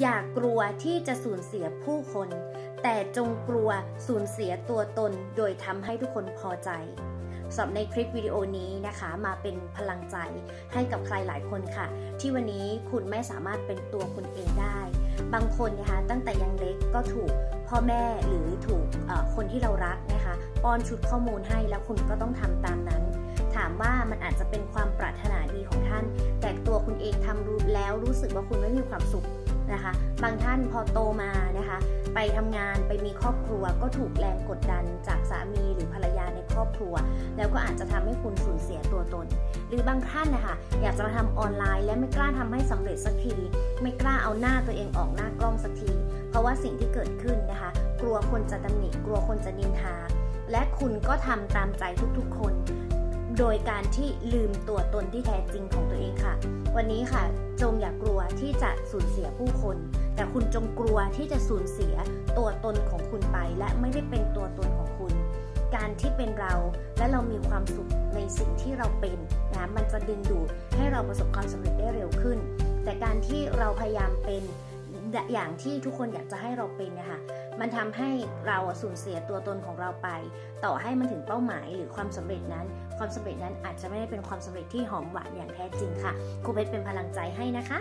อย่ากลัวที่จะสูญเสียผู้คน แต่จงกลัวสูญเสียตัวตน โดยทำให้ทุกคนพอใจสำหรับในคลิปวิดีโอนี้นะคะ มาเป็นพลังใจให้กับใครหลายคนค่ะ ที่วันนี้คุณไม่สามารถเป็นตัวคุณเองได้ บางคนนะคะตั้งแต่ยังเล็กก็ถูกพ่อแม่หรือถูกคนที่เรารักนะคะป้อนชุดข้อมูลให้แล้วคุณก็ต้องทำตามนั้น ถามว่ามันอาจจะเป็นความปรารถนาดีของท่าน แต่ตัวคุณเองทำรู้แล้วรู้สึกว่าคุณไม่มีความสุข นะคะ บางท่านพอโตมานะคะ ไปทำงานไปมีครอบครัวก็ถูกแรงกดดันจากสามีหรือภรรยาในครอบครัว แล้วก็อาจจะทำให้คุณสูญเสียตัวตน หรือบางท่านนะคะอยากจะมาทำออนไลน์ และไม่กล้าทำให้สำเร็จสักที ไม่กล้าเอาหน้าตัวเองออกหน้ากล้องสักที เพราะว่าสิ่งที่เกิดขึ้นนะคะ กลัวคนจะตำหนิกลัวคนจะนินทา และคุณก็ทำตามใจทุกๆ คนโดยการที่ลืมตัวตนที่แท้จริงของตัวเองค่ะ วันนี้ค่ะ จงอย่ากลัว ที่จะสูญเสียผู้คน แต่คุณจงกลัวที่จะสูญเสียตัวตนของคุณไป และไม่ได้เป็นตัวตนของคุณ การที่เป็นเราและเรามีความสุขในสิ่งที่เราเป็นนะมันจะดึงดูดให้เราประสบความสำเร็จได้เร็วขึ้น แต่การที่เราพยายามเป็นอย่างที่ทุกคนอยากจะให้เราเป็นนะคะมันทำให้เราสูญเสียตัวตนของเราไป ต่อให้มันถึงเป้าหมายหรือความสำเร็จนั้น ความสำเร็จนั้นอาจจะไม่ได้เป็นความสำเร็จที่หอมหวานอย่างแท้จริงค่ะครูเพชรเป็นพลังใจให้นะคะ